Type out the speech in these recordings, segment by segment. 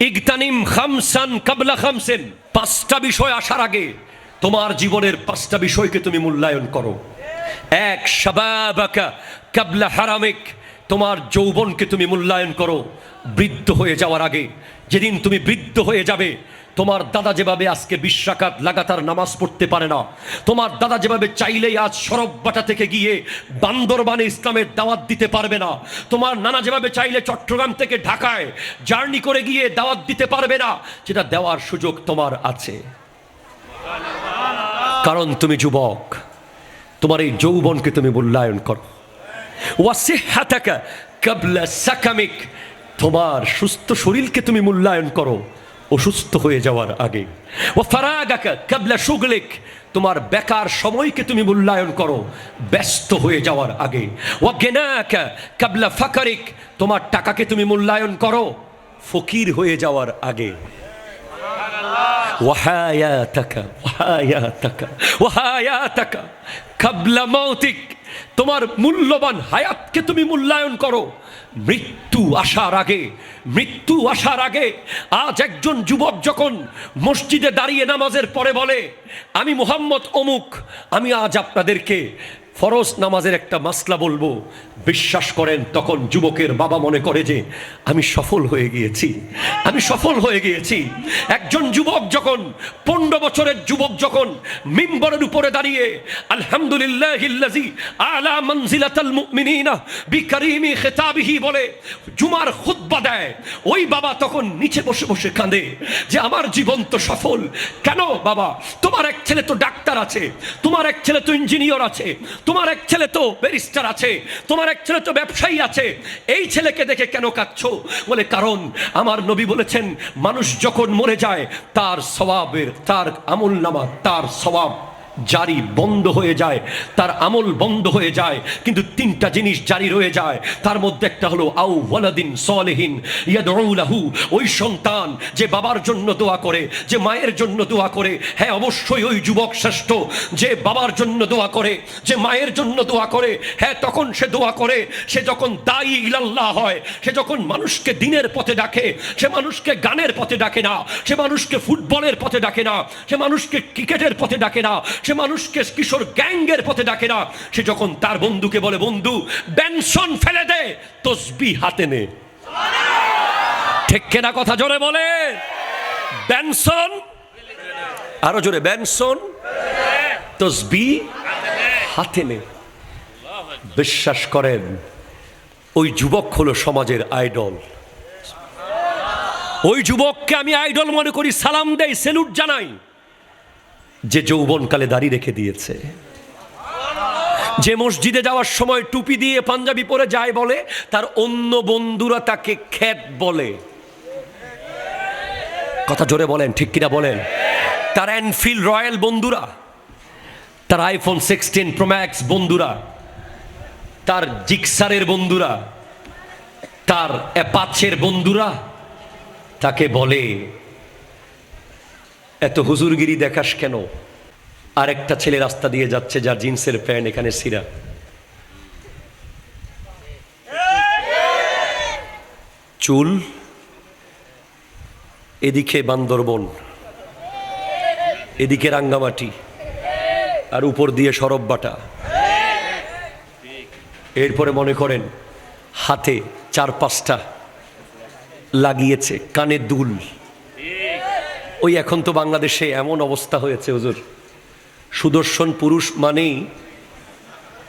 ইগতানিম খামসান কাবলা খামসেন। পাঁচটা বিষয় আসার আগে তোমার জীবনের পাঁচটা বিষয়কে তুমি মূল্যায়ন করো। এক সাবাবাকা কাবলা হারামেক। তোমার যৌবনকে তুমি মূল্যায়ন করো। বৃদ্ধ হয়ে যাওয়ার আগে। যেদিন তুমি বৃদ্ধ হয়ে যাবে তোমার দাদা যেভাবে আজকে বিশ্বাকাত লাগাতার নামাজ পড়তে পারে না, তোমার দাদা যেভাবে চাইলেই আজ সরববাটা থেকে গিয়ে বান্দরবানে ইসলামের দাওয়াত দিতে পারবে না, তোমার নানা যেভাবে চাইলে চট্টগ্রাম থেকে ঢাকায় জার্নি করে গিয়ে দাওয়াত দিতে পারবে না, যেটা দেওয়ার সুযোগ তোমার আছে। কারণ তুমি যুবক, তোমার এই যৌবনকে তুমি মূল্যায়ন করো। ওয়াসিহাতাকা কাবলা সাকামিক, তোমার সুস্থ শরীরকে তুমি মূল্যায়ন করো। অসুস্থ হয়ে যাওয়ার আগে। ও ফারাগাকা কাবলা শুগলিক, তোমার বেকার সময়কে তুমি মূল্যায়ন করো, ব্যস্ত হয়ে যাওয়ার আগে। ও গেনাকা কাবলা ফাকারিক, তোমার টাকাকে তুমি মূল্যায়ন করো, ফকির হয়ে যাওয়ার আগে। ওহায়া তাকা ওহায়া তাকা ওহায়া তাকা কাবলা মৌতিক তোমার মূল্যবান হায়াতকে তুমি মূল্যায়ন করো। মৃত্যু আসার আগে, মৃত্যু আসার আগে আজ একজন যুবক যখন মসজিদে দাঁড়িয়ে নামাজের পরে বলে, আমি মোহাম্মদ অমুক, আমি আজ আপনাদেরকে ফরজ নামাজের একটা মাসলা বলব। বিশ্বাস করেন, তখন যুবকের বাবা মনে করে যে, আমি সফল হয়ে গিয়েছি। আমি সফল হয়ে গিয়েছি। একজন যুবক যখন, পনেরো বছরের যুবক যখন মিম্বরের উপরে দাঁড়িয়ে আলহামদুলিল্লাহ বলে জুমার খুতবা দেয়। ওই বাবা তখন নিচে বসে বসে কাঁদে যে, আমার জীবন তো সফল। কেন বাবা? তোমার এক ছেলে তো ডাক্তার আছে, তোমার এক ছেলে তো ইঞ্জিনিয়ার আছে তোমার এক ছেলে তো ব্যারিস্টার আছে, তোমার এক ছেলে তো ব্যবসায়ী আছে। এই ছেলেকে দেখে কেন কাঁদছ? বলে, কারণ আমার নবী বলেছেন, মানুষ যখন মরে যায়, তার স্বভাবের, তার আমুল নামা, তার স্বভাব জারি বন্ধ হয়ে যায়, তার আমল বন্ধ হয়ে যায়, কিন্তু তিনটা জিনিস জারি রয়ে যায়। তার মধ্যে একটা হলো, আউ ওয়ালাদিন সলেহিন ইয়াদউলাহু ওই সন্তান যে বাবার জন্য দোয়া করে, যে মায়ের জন্য দোয়া করে। হ্যাঁ অবশ্যই ওই যুবক শ্রেষ্ঠ যে বাবার জন্য দোয়া করে, যে মায়ের জন্য দোয়া করে। হ্যাঁ তখন সে দোয়া করে, সে যখন দায়ী ইলাল্লাহ হয়, সে যখন মানুষকে দিনের পথে ডাকে, সে মানুষকে গানের পথে ডাকে না, সে মানুষকে ফুটবলের পথে ডাকে না, সে মানুষকে ক্রিকেটের পথে ডাকে না সে মানুষকে কিশোর গ্যাংয়ের পথে ডাকে না। সে যখন তার বন্ধুকে বলে, বন্ধু, বেনশন ফেলে দে তসবি হাতে নে। ঠিক কেনা কথা জোরে বলে? বেনসন আরও জোরে বেনসন তসবি হাতে নে। বিশ্বাস করেন, ওই যুবক হলো সমাজের আইডল। ওই যুবককে আমি আইডল মনে করি, সালাম দেই, সেলুট জানাই। যে যৌবনকালে দাড়ি রেখে দিয়েছে। যে মসজিদে যাওয়ার সময় টুপি দিয়ে পাঞ্জাবি পরে যায় বলে, তার অন্য বন্ধুরা তাকে খ্যাত বলে। কথা জোরে বলেন, ঠিক কিনা বলেন? তার এনফিল্ড রয়্যাল বন্ধুরা, তার আইফোন সিক্সটিন প্রোম্যাক্স বন্ধুরা, তার জিক্সারের বন্ধুরা, তার অ্যাপাচের বন্ধুরা তাকে বলে এত হুজুরগিরি দেখাস কেন? আরেকটা ছেলে রাস্তা দিয়ে যাচ্ছে যার জিন্সের প্যান্ট এখানে সিরা। চুল, এদিকে বান্দরবন, এদিকে রাঙ্গামাটি, আর উপর দিয়ে সরববাটা এরপরে মনে করেন হাতে চার পাঁচটা লাগিয়েছে কানে দুল। ওই এখন তো বাংলাদেশে এমন অবস্থা হয়েছে, হুজুর। সুদর্শন পুরুষ মানেই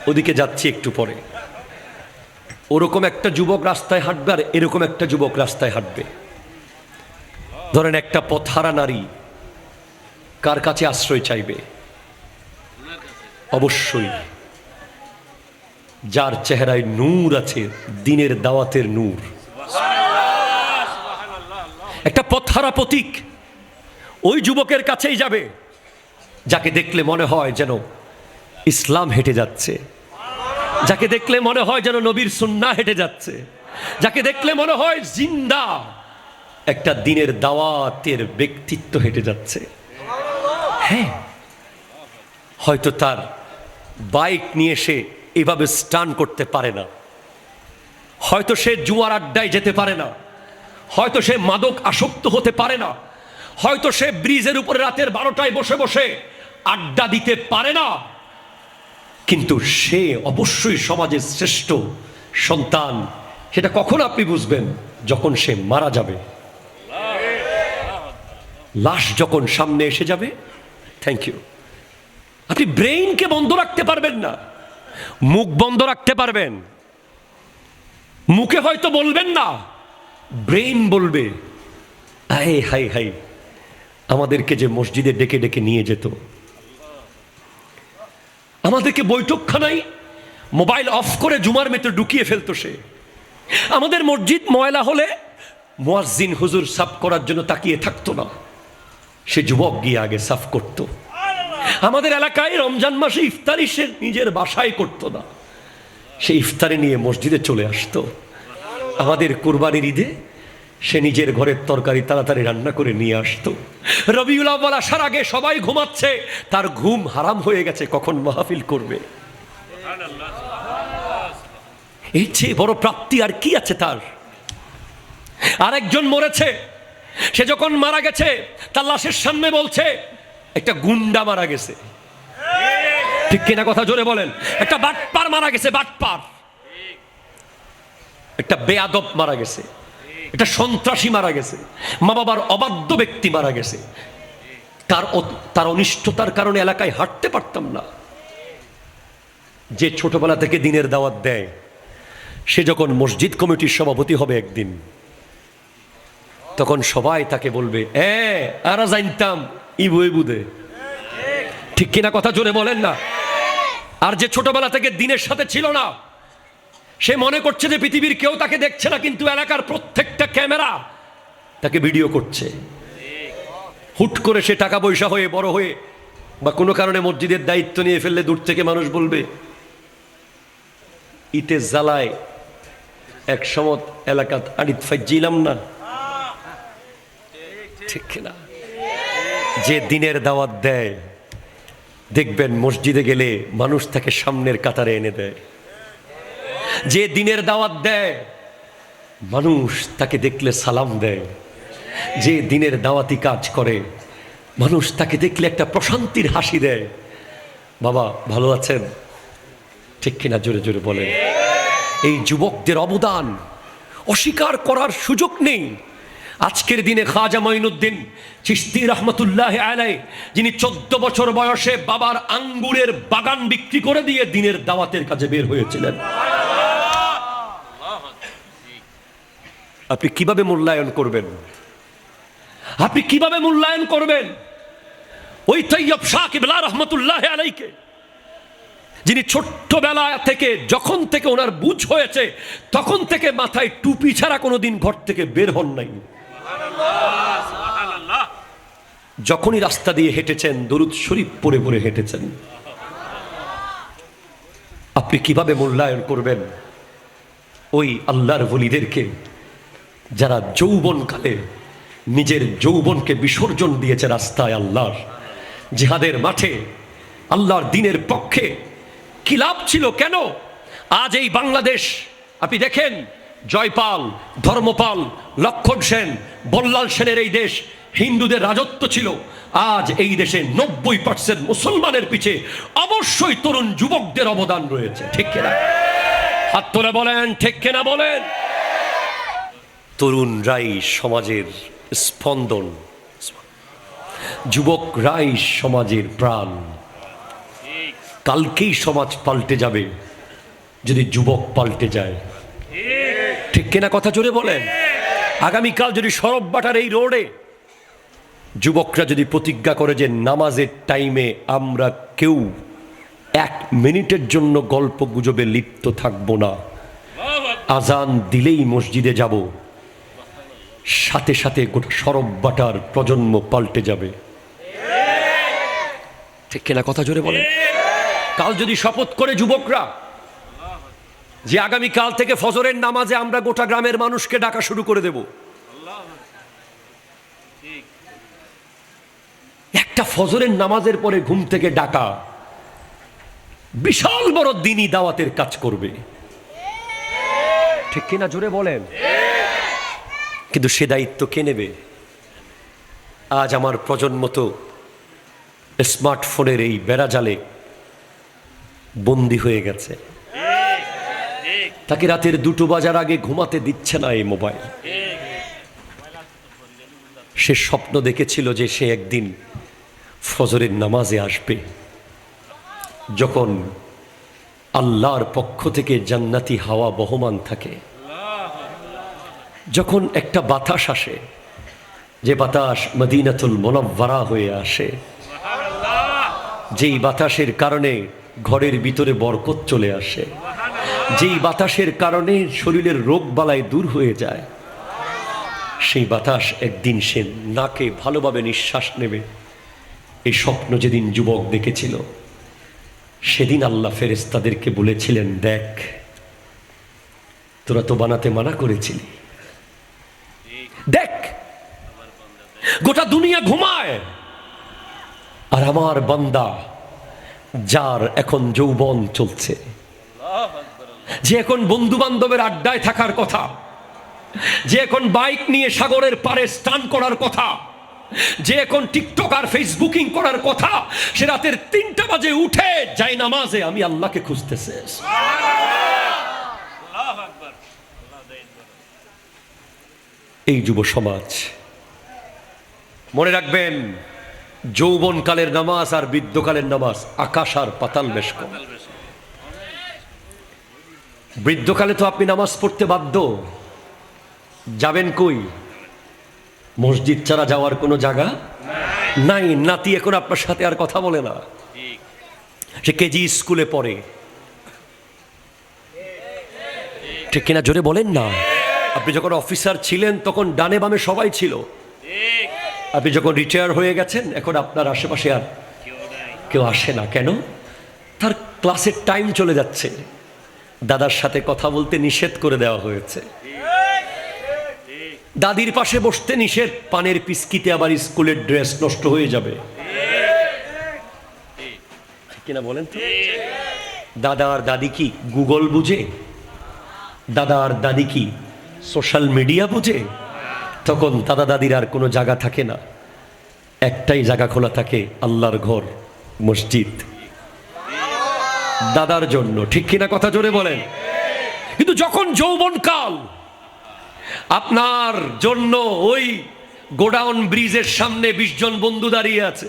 ওদিকে যাচ্ছি একটু পরে। ওরকম একটা যুবক রাস্তায় হাঁটবে আর এরকম একটা যুবক রাস্তায় হাঁটবে। ধরেন একটা পথহারা নারী কার কাছে আশ্রয় চাইবে? অবশ্যই। যার চেহারায় নূর আছে, দিনের দাওয়াতের নূর। একটা পথহারা প্রতীক। ওই যুবকের কাছেই যাবে, যাকে দেখলে মনে হয় যেন ইসলাম হেঁটে যাচ্ছে, যাকে দেখলে মনে হয় যেন নবীর সুন্না হেঁটে যাচ্ছে, যাকে দেখলে মনে হয় জিন্দা, একটা দিনের দাওয়াতের ব্যক্তিত্ব হেঁটে যাচ্ছে। হ্যাঁ হয়তো তার বাইক নিয়ে সে এভাবে স্টান করতে পারে না, হয়তো সে জুয়ার আড্ডায় যেতে পারে না, হয়তো সে মাদক আসক্ত হতে পারে না হয়তো সে ব্রিজের উপরে রাতের বারোটায় বসে বসে আড্ডা দিতে পারে না। কিন্তু সে অবশ্যই সমাজের শ্রেষ্ঠ সন্তান। সেটা কখন আপনি বুঝবেন? যখন সে মারা যাবে। লাশ যখন সামনে এসে যাবে থ্যাংক ইউ আপনি ব্রেইনকে বন্ধ রাখতে পারবেন না। মুখ বন্ধ রাখতে পারবেন। মুখে হয়তো বলবেন না। ব্রেইন বলবে হাই হাই হাই আমাদেরকে যে মসজিদে ডেকে ডেকে নিয়ে যেত। আমাদেরকে বৈঠকখানায় মোবাইল অফ করে জুমার মেতে ঢুকিয়ে ফেলতো সে। আমাদের মসজিদ ময়লা হলে মুয়াজ্জিন হুজুর সাফ করার জন্য তাকিয়ে থাকতো না। সে যুবক গিয়ে আগে সাফ করত। আমাদের এলাকায় রমজান মাসে ইফতারি সে নিজের বাসায় করতো না। সে ইফতারি নিয়ে মসজিদে চলে আসতো। আমাদের কুরবানির ঈদে সে নিজের ঘরের তরকারি তাড়াতাড়ি রান্না করে নিয়ে আসতো। রবিউল আব্বাল আসার আগে সবাই ঘুমাচ্ছে, তার ঘুম হারাম হয়ে গেছে, কখন মাহফিল করবে? এই চেয়ে বড় প্রাপ্তি আর কি আছে তার? আরেকজন মরেছে, সে যখন মারা গেছে, তার লাশের সামনে বলছে, একটা গুন্ডা মারা গেছে। ঠিক কিনা কথা জোরে বলেন? একটা বাটপার মারা গেছে, বাটপার। একটা বেয়াদব মারা গেছে। একটা সন্ত্রাসী মারা গেছে। মা বাবার অবাধ্য ব্যক্তি মারা গেছে। তার তার অনিষ্টতার কারণে এলাকায় হাঁটতে পারতাম না। যে ছোটবেলা থেকে দিনের দাওয়াত দেয়, সে যখন মসজিদ কমিটির সভাপতি হবে একদিন, তখন সবাই তাকে বলবে, এ, আরা জানতাম, ইবু বুদে ঠিক কিনা কথা জোরে বলেন না। আর যে ছোটবেলা থেকে দিনের সাথে ছিল না সে মনে করছে যে পৃথিবীর কেউ তাকে দেখছে না, কিন্তু এলাকার প্রত্যেকটা ক্যামেরা তাকে ভিডিও করছে। হুট করে সে টাকা পয়সা হয়ে, বড় হয়ে, বা কোনো কারণে মসজিদের দায়িত্ব নিয়ে ফেললে দূর থেকে মানুষ বলবে, ইতে জ্বালায় এক সমত এলাকাত আড়িত ফাইজিলাম না। ঠিক না যে দিনের দাওয়াত দেয়, দেখবেন মসজিদে গেলে মানুষ তাকে সামনের কাতারে এনে দেয়। যে দিনের দাওয়াত দেয়, মানুষ তাকে দেখলে সালাম দেয়। যে দিনের দাওয়াতি কাজ করে, মানুষ তাকে দেখলে একটা প্রশান্তির হাসি দেয়। বাবা, ভালো আছেন? ঠিক কিনা জোরে জোরে বলেন। এই যুবকদের অবদান অস্বীকার করার সুযোগ নেই। আজকের দিনে খাজা মঈনুদ্দিন চিস্তি রহমতুল্লাহ আলাই যিনি চোদ্দ বছর বয়সে বাবার আঙ্গুরের বাগান বিক্রি করে দিয়ে দিনের দাওয়াতের কাজে বের হয়েছিলেন। আপনি কীভাবে মূল্যায়ন করবেন? আপনি কীভাবে মূল্যায়ন করবেন? ওই তৈয়ব শাহ রহমতুল্লাহ আলাইকে যিনি ছোট্টবেলা থেকে, যখন থেকে ওনার বুঝ হয়েছে, তখন থেকে মাথায় টুপি ছাড়া কোনোদিন ঘর থেকে বের হন নাই। যখনই রাস্তা দিয়ে হেঁটেছেন, দরুদ শরীফ পরে পরে হেঁটেছেন। আপনি কীভাবে মূল্যায়ন করবেন? ওই আল্লাহর বলিদেরকে যারা যৌবনকালে নিজের যৌবনকে বিসর্জন দিয়েছে রাস্তায় আল্লাহর, জিহাদের মাঠে, আল্লাহর দিনের পক্ষে, কি লাভ ছিল কেন? আজ এই বাংলাদেশ, আপনি দেখেন, জয়পাল, ধর্মপাল, লক্ষণ সেন, বল্লাল সেনের এই দেশ, হিন্দুদের রাজত্ব ছিল। আজ এই দেশে নব্বই পার্সেন্ট মুসলমানের পিছে অবশ্যই তরুণ যুবকদের অবদান রয়েছে, ঠিক কিনা? হাত তুলে বলেন, ঠিক কিনা বলেন? তরুণরাই সমাজের স্পন্দন। যুবক যুবকরাই সমাজের প্রাণ। কালকেই সমাজ পাল্টে যাবে, যদি যুবক পাল্টে যায়। ঠিক কেনা কথা জোরে বলেন? আগামীকাল যদি সরব বাটার এই রোডে, যুবকরা যদি প্রতিজ্ঞা করে যে নামাজের টাইমে আমরা কেউ এক মিনিটের জন্য গল্প গুজবে লিপ্ত থাকব না, আজান দিলেই মসজিদে যাব। সাথে সাথে গোটা সরব বাটার প্রজন্ম পাল্টে যাবে। ঠিক কিনা কথা জোরে বলেন? কাল যদি শপথ করে যুবকরা, যে আগামী কাল থেকে ফজরের নামাজে আমরা গোটা গ্রামের মানুষকে ডাকা শুরু করে দেব। একটা ফজরের নামাজের পরে ঘুম থেকে ডাকা বিশাল বড় দিনই দাওয়াতের কাজ করবে। ঠিক কিনা জোরে বলেন? কিন্তু সে দায়িত্ব কে নেবে? আজ আমার প্রজন্ম তো স্মার্টফোনের এই বেড়াজালে বন্দি হয়ে গেছে। তাকে রাতের দুটো বাজার আগে ঘুমাতে দিচ্ছে না এই মোবাইল। সে স্বপ্ন দেখেছিল যে সে একদিন ফজরের নামাজে আসবে। যখন আল্লাহর পক্ষ থেকে জান্নাতি হাওয়া বহমান থাকে যখন একটা বাতাস আসে, যে বাতাস মদিনাতুল মোনাব্বারা হয়ে আসে, যেই বাতাসের কারণে ঘরের ভিতরে বরকত চলে আসে, যেই বাতাসের কারণে শরীরের রোগ বালাই দূর হয়ে যায়, সেই বাতাস একদিন সে নাকে ভালোভাবে নিঃশ্বাস নেবে। এই স্বপ্ন যেদিন যুবক দেখেছিল, সেদিন আল্লাহ ফেরেস্তাদেরকে বলেছিলেন, দেখ, তোরা তো বানাতে মানা করেছিলি। দেখ, গোটা দুনিয়া ঘুমায়। আর আমার বান্দা, যার এখন যৌবন চলছে, যে এখন বন্ধু বান্ধবের আড্ডায় থাকার কথা, যে এখন বাইক নিয়ে সাগরের পারে স্টান করার কথা, যে এখন টিকটক আর ফেসবুকিং করার কথা, সে রাতের তিনটা বাজে উঠে যাই নামাজে, আমি আল্লাহকে খুঁজতেছে। এই যুব সমাজ। মনে রাখবেন, যৌবনকালের নামাজ আর বৃদ্ধকালের নামাজ আকাশ আর পাতাল বেশ কম। বৃদ্ধকালে তো আপনি নামাজ পড়তে বাধ্য। যাবেন কই? মসজিদ ছাড়া যাওয়ার কোনো জায়গা নাই? নাতি এখন আপনার সাথে আর কথা বলে না। সে কেজি স্কুলে পড়ে। ঠিক কিনা জোরে বলেন না? আপনি যখন অফিসার ছিলেন, তখন ডানে বামে সবাই ছিল। আপনি যখন রিটায়ার হয়ে গেছেন, এখন আপনার আশেপাশে আর কেউ আসে না। কেন? তার ক্লাসের টাইম চলে যাচ্ছে। দাদার সাথে কথা বলতে নিষেধ করে দেওয়া হয়েছে। দাদির পাশে বসতে নিষেধ। পানের পিসকিতে আবার স্কুলের ড্রেস নষ্ট হয়ে যাবে। কিনা বলেন তো? দাদা আর দাদি কি গুগল বুঝে? দাদা আর দাদি কি সোশ্যাল মিডিয়া বুঝে, তখন দাদা দাদির আর কোনো জায়গা থাকে না। একটাই জায়গা খোলা থাকে, আল্লাহর ঘর, মসজিদ। দাদার জন্য, ঠিক কিনা কথা জোরে বলেন? কিন্তু যখন যৌবনকাল আপনার জন্য ওই গোডাউন ব্রিজের সামনে বিশ জন বন্ধু দাঁড়িয়ে আছে।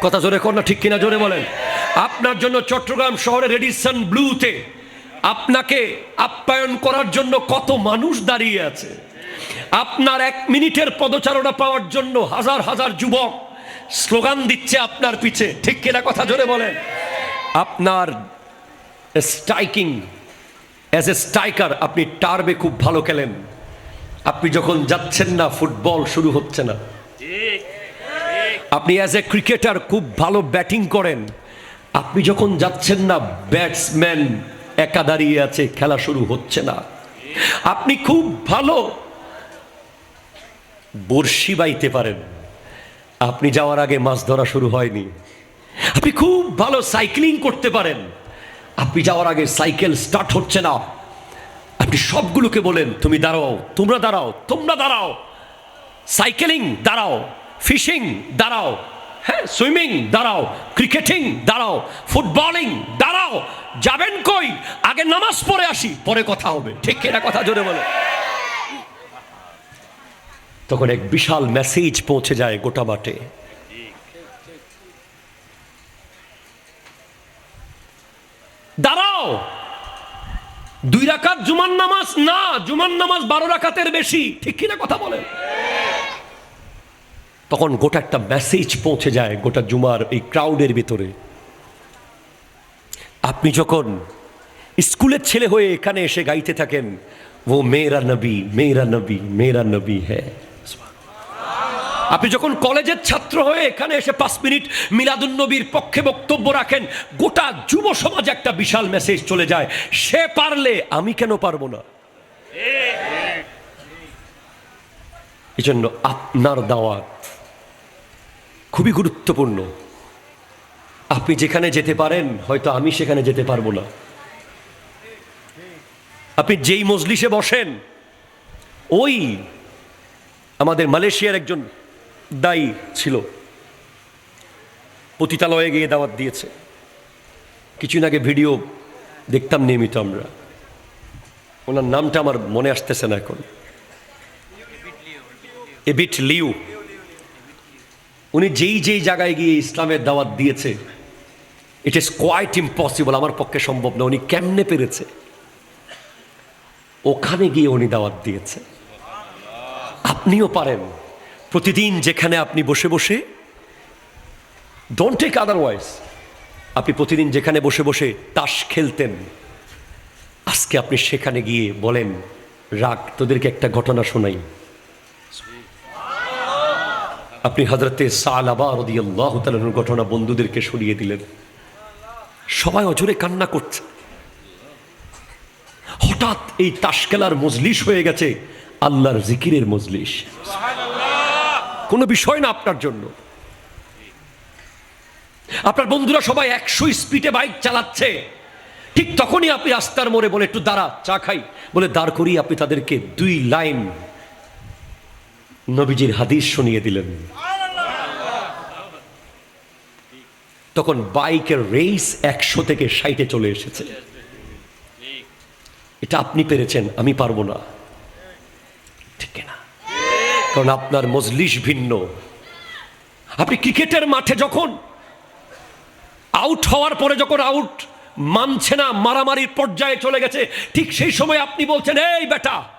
কথা জোরে কর না, ঠিক কিনা জোরে বলেন? আপনার জন্য চট্টগ্রাম শহরের রেডিসন ব্লুতে আপনাকে আপ্যায়ন করার জন্য কত মানুষ দাঁড়িয়ে আছে। আপনার এক মিনিটের পদচারণা পাওয়ার জন্য হাজার হাজার যুবক স্লোগান দিচ্ছে আপনার পিছে। ঠিক কিনা কথা জোরে বলেন? আপনার স্ট্রাইকিং অ্যাজ এ স্ট্রাইকার আপনি টার্বে খুব ভালো খেলেন। আপনি যখন যাচ্ছেন না, ফুটবল শুরু হচ্ছে না। আপনি অ্যাজ এ ক্রিকেটার খুব ভালো ব্যাটিং করেন। আপনি যখন যাচ্ছেন না ব্যাটসম্যান একা দাঁড়িয়ে আছে, খেলা শুরু হচ্ছে না। আপনি খুব ভালো বড়শি বাইতে পারেন। আপনি যাওয়ার আগে মাছ ধরা শুরু হয়নি। আপনি খুব ভালো সাইক্লিং করতে পারেন। আপনি যাওয়ার আগে সাইকেল স্টার্ট হচ্ছে না। আপনি সবগুলোকে বলেন, তুমি দাঁড়াও, তোমরা দাঁড়াও তোমরা দাঁড়াও। সাইকেলিং দাঁড়াও, ফিশিং দাঁড়াও। হ্যাঁ সুইমিং, দাঁড়াও। ক্রিকেটিং, দাঁড়াও। ফুটবলিং, দাঁড়াও। যাবেন কই? আগে নামাজ পড়ে আসি, পরে কথা হবে। ঠিক এটা কথা জোরে বলে? তখন এক বিশাল মেসেজ পৌঁছে যায় গোটা মাঠে। দাঁড়াও। দুই রাকাত জুমান নামাজ না জুমান নামাজ বারো রাকাতের বেশি। ঠিক কিনা কথা বলেন? তখন গোটা একটা মেসেজ পৌঁছে যায় গোটা জুমার এই ক্রাউডের ভিতরে। আপনি যখন স্কুলের ছেলে হয়ে এখানে এসে গাইতে থাকেন ও মেয়েরা নবী মেয়েরা নবী মেয়েরা নবী হ্যাঁ। আপনি যখন কলেজের ছাত্র হয়ে এখানে এসে পাঁচ মিনিট মিলাদুন্নবীর পক্ষে বক্তব্য রাখেন গোটা যুব সমাজ একটা বিশাল মেসেজ চলে যায় সে পারলে আমি কেন পারব না? এই জন্য আপনার দাওয়াত খুবই গুরুত্বপূর্ণ। আপনি যেখানে যেতে পারেন, হয়তো আমি সেখানে যেতে পারব না। আপনি যেই মজলিসে বসেন, ওই আমাদের মালয়েশিয়ার একজন দায়ী ছিল। পতিতালয়ে গিয়ে দাওয়াত দিয়েছে। কিছুদিন আগে ভিডিও দেখতাম নিয়মিত আমরা। ওনার নামটা আমার মনে আসতেছে না এখন। এবিট লিউ। উনি যেই যেই জায়গায় গিয়ে ইসলামের দাওয়াত দিয়েছে ইট ইজ কোয়াইট ইম্পসিবল আমার পক্ষে সম্ভব না, উনি কেমনে পেরেছে? ওখানে গিয়ে উনি দাওয়াত দিয়েছে। আপনিও পারেন। প্রতিদিন যেখানে আপনি বসে বসে ডোন্ট টেক আদারওয়াইজ আপনি প্রতিদিন যেখানে বসে বসে তাস খেলতেন। আজকে আপনি সেখানে গিয়ে বলেন, রাগ, তোদেরকে একটা ঘটনা শোনাই। আপনি হজরতে সালাবা ঘটনা বন্ধুদেরকে শুনিয়ে দিলেন। সবাই অজরে কান্না করছে। হঠাৎ এই তাসকেলার মজলিস হয়ে গেছে আল্লাহর জিকিরের মজলিস। কোনো বিষয় না আপনার জন্য। আপনার বন্ধুরা সবাই একশো স্পিডে বাইক চালাচ্ছে। ঠিক তখনই আপনি রাস্তার মোড়ে বলে একটু দাঁড়া চা খাই। বলে দাঁড় করিয়ে আপনি তাদেরকে দুই লাইন নবীজির হাদিস শুনিয়ে দিলেন। তখন বাইকের রেস একশো থেকে ষাটে চলে এসেছে। এটা আপনি পেরেছেন, আমি পারব না। ঠিক না কারণ আপনার মজলিস ভিন্ন। আপনি ক্রিকেটের মাঠে যখন আউট হওয়ার পরে যখন আউট মানছে না, মারামারির পর্যায়ে চলে গেছে, ঠিক সেই সময় আপনি বলছেন, এই বেটা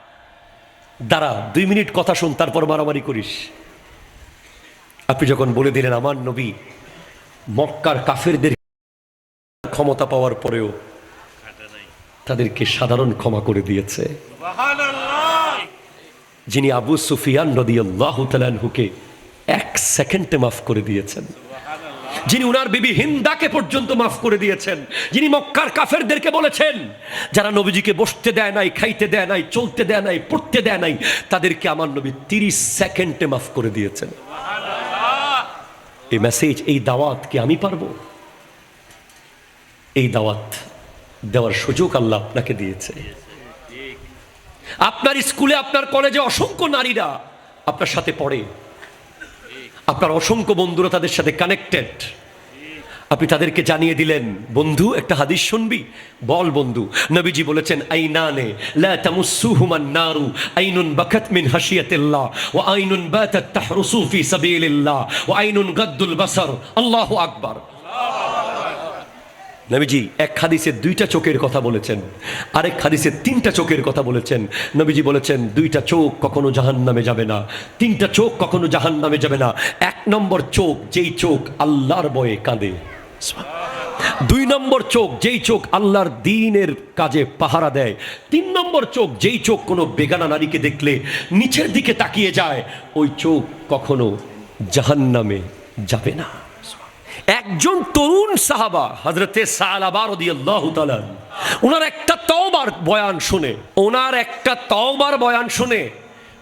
দাঁড়া, দুই মিনিট কথা শুন, তারপর মারামারি করিস। আপনি যখন বলে দিলেন, আমার নবী মক্কার কাফেরদের ক্ষমতা পাওয়ার পরেও তাদেরকে সাধারণ ক্ষমা করে দিয়েছে। যিনি আবু সুফিয়ান নদী আল্লাহ তালানহুকে এক সেকেন্ডে মাফ করে দিয়েছেন। যিনি উনার বিবি হিন্দাকে পর্যন্ত মাফ করে দিয়েছেন, যিনি মক্কার কাফেরদেরকে বলেছেন, যারা নবীজিকে বসতে দেয় নাই, খাইতে দেয় নাই, চলতে দেয় নাই, পড়তে দেয় নাই, তাদেরকে আমার নবী তিরিশ সেকেন্ডে মাফ করে দিয়েছেন। এই মেসেজ এই দাওয়াত কি আমি পারব? এই দাওয়াত দেওয়ার সুযোগ আল্লাহ আপনাকে দিয়েছে। আপনার স্কুলে, আপনার কলেজে অসংখ্য নারীরা আপনার সাথে পড়ে। আপনার অসংখ্য বন্ধুরা তাদের সাথে কানেক্টেড আপনি তাদেরকে জানিয়ে দিলেন, বন্ধু, একটা হাদিস শুনবি? বল বন্ধু। নবীজি বলেছেন, আইনানে লা তামুসসুহুমান নারু, আইনুন বাকাত মিন হাসিয়াতিল্লাহ ওয়া আইনুন বাতাত তাহরুসু ফি সাবিলিল্লাহ, ওয়া আইনুন গাদ্দুল বাসার। আল্লাহু আকবার। নবীজি, এক হাদিসে দুইটা চোখের কথা বলেছেন, আরেক হাদিসে তিনটা চোখের কথা বলেছেন। নবীজি বলেছেন, দুইটা চোখ কখনো জাহান নামে যাবে না, তিনটা চোখ কখনো জাহান নামে যাবে না। এক নম্বর চোখ যেই চোখ আল্লাহর বয়ে কাঁদে। দুই নম্বর চোখ যেই চোখ আল্লাহর দিনের কাজে পাহারা দেয়। তিন নম্বর চোখ যেই চোখ কোনো বেগানা নারীকে দেখলে নিচের দিকে তাকিয়ে যায়, ওই চোখ কখনো জাহান নামে যাবে না। একজন তরুণ সাহাবা হজরতে সালাবার ওনার একটা তওবার বয়ান শুনে ওনার একটা তওবার বয়ান শুনে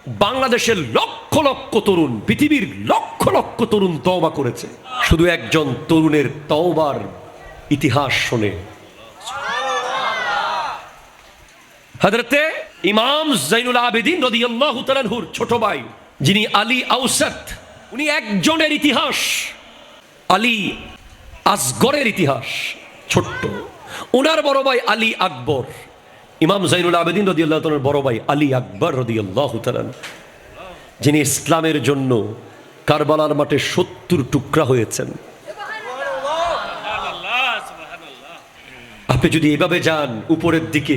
বাংলাদেশের লক্ষ লক্ষ তরুণ, পৃথিবীর লক্ষ লক্ষ তরুণ তওবা করেছে। শুধু একজন তরুণের তওবার ইতিহাস শুনে। হজরতে ইমাম জাইনুল আবেদিন রদিয়াল্লাহু তাআলাহুর ছোট ভাই, যিনি আলী আউসাত উনি একজনের ইতিহাস আলী আসগরের ইতিহাস ছোট্ট। ওনার বড় ভাই আলী আকবর। ইমাম জাইনুল আবেদিন রদিয়াল্লাহ তালার বড় ভাই আলী আকবর রদিয়াল্লাহ তালান যিনি ইসলামের জন্য কারবালার মাঠে সত্তর টুকরা হয়েছেন। আপনি যদি এভাবে যান, উপরের দিকে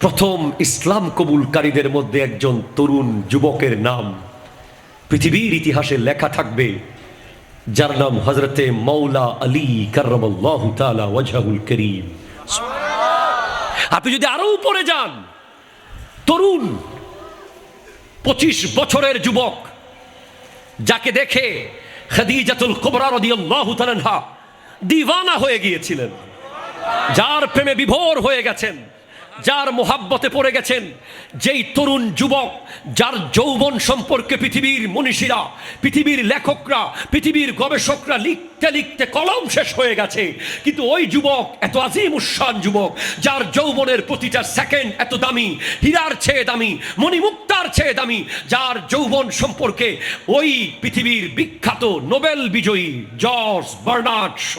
প্রথম ইসলাম কবুলকারীদের মধ্যে একজন তরুণ যুবকের নাম। পৃথিবীর ইতিহাসে লেখা থাকবে যার নাম হজরতে মৌলা আলী ওয়াজহাউল করিম। আপনি যদি আরও উপরে যান, তরুণ পঁচিশ বছরের যুবক যাকে দেখে খাদিজাতুল কুবরা দিওয়ানা হয়ে গিয়েছিলেন, যার প্রেমে বিভোর হয়ে গেছেন যার মোহাব্বতে পড়ে গেছেন, যেই তরুণ যুবক, যার যৌবন সম্পর্কে পৃথিবীর মনীষীরা, পৃথিবীর লেখকরা, পৃথিবীর গবেষকরা লিখতে লিখতে লিখতে কলম শেষ হয়ে গেছে। কিন্তু ওই যুবক, এত আজিম উৎসান যুবক, যার যৌবনের প্রতিটা সেকেন্ড এত দামি, হীরার চেয়ে দামি, মণিমুক্তার চেয়ে দামি, যার যৌবন সম্পর্কে ওই পৃথিবীর বিখ্যাত নোবেল বিজয়ী জর্জ বার্নার্ড শ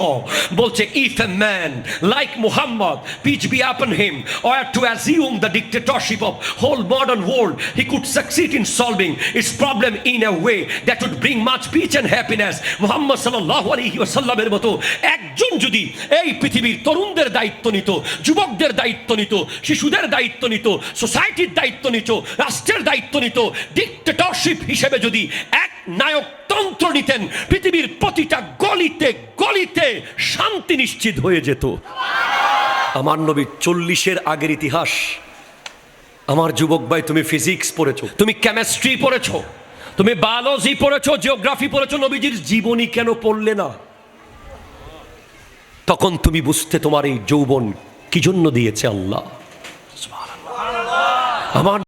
বলছে if a man like Muhammad peace be upon him or to assume the dictatorship of whole modern world, he could succeed in solving its problem in a way that would bring much peace and happiness. Muhammad সাল্লাল্লাহু আলাইহি ওয়াসাল্লামের মতো একজন যদি এই পৃথিবীর তরুণদের দায়িত্ব নিত, যুবকদের দায়িত্ব নিত, শিশুদের দায়িত্ব নিত সোসাইটির দায়িত্ব নিত, রাষ্ট্রের দায়িত্ব নিত ডিক্টেটরশিপ হিসেবে যদি এক নায়কতন্ত্র নিতেন, পৃথিবীর প্রতিটা গলিতে গলিতে শান্তি নিশ্চিত হয়ে যেত। আমার নবী চল্লিশের আগের ইতিহাস। আমার যুবক ভাই, তুমি ফিজিক্স পড়েছো, তুমি কেমিস্ট্রি পড়েছো, তুমি বায়োলজি পড়েছো জিওগ্রাফি পড়েছো, নবীজির জীবনী কেন পড়লে না? তখন তুমি বুঝতে তোমার এই যৌবন কি জন্য দিয়েছে আল্লাহ? আমার